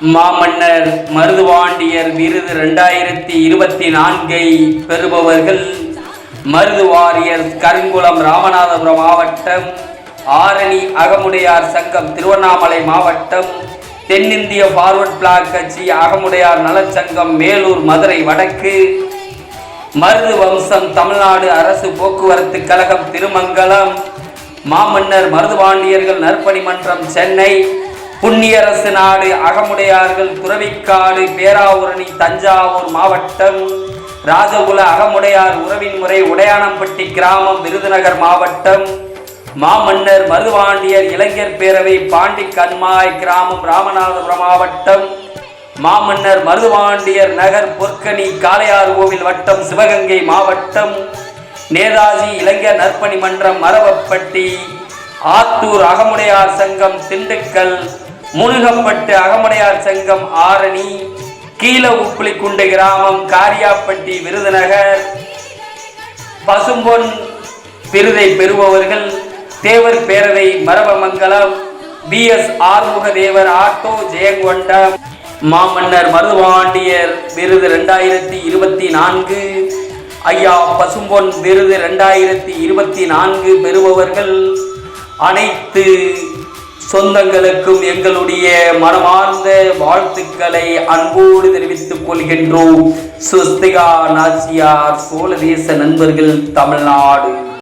மாமன்னர் மருதுவாண்டியர் விருது ரெண்டாயிரத்தி இருபத்தி நான்கை பெறுபவர்கள் மருதுவாரியர் கருங்குளம் ராமநாதபுரம் மாவட்டம் ஆரணி அகமுடையார் சங்கம் திருவண்ணாமலை மாவட்டம் தென்னிந்திய ஃபார்வர்ட் பிளாக் கட்சி அகமுடையார் நலச்சங்கம் மேலூர் மதுரை வடக்கு மருது வம்சம் தமிழ்நாடு அரசு போக்குவரத்து கழகம் திருமங்கலம் மாமன்னர் மருதுபாண்டியர்கள் நற்பணி மன்றம் சென்னை புண்ணியரசு நாடு அகமுடையார்கள் துறவிக்காடு பேராவூரணி தஞ்சாவூர் மாவட்டம் ராஜகுல அகமுடையார் உறவின் முறை உடையானம்பட்டி கிராமம் விருதுநகர் மாவட்டம் மாமன்னர் மருதுபாண்டியர் இளைஞர் பேரவை பாண்டி கண்மாய் கிராமம் ராமநாதபுரம் மாவட்டம் மாமன்னர் மருதுபாண்டியர் நகர் பொற்கனி காளையார் கோவில் வட்டம் சிவகங்கை மாவட்டம் நேதாஜி இளைஞர் நற்பணி மன்றம் மரவப்பட்டி ஆத்தூர் அகமுடையார் சங்கம் திண்டுக்கல் முனுகப்பட்டு அகமடையார் சங்கம் ஆரணி கீழ உப்புளிக்குண்டு கிராமம் காரியாப்பட்டி விருதுநகர். பசும்பொன் விருதை பெறுபவர்கள் தேவர் பேரவை Marapamangalam P S Arumugadevar auto Jayankondam மாமன்னர் மருதுபாண்டியர் விருது ரெண்டாயிரத்தி இருபத்தி நான்கு ஐயா பசும்பொன் விருது ரெண்டாயிரத்தி இருபத்தி நான்கு பெறுபவர்கள் அனைத்து சொந்தங்களுக்கும் எங்களுடைய மனமார்ந்த வாழ்த்துக்களை அன்போடு தெரிவித்துக் கொள்கின்றோம். சுஸ்திகா நாச்சியார் சோழதேச நண்பர்கள் தமிழ்நாடு.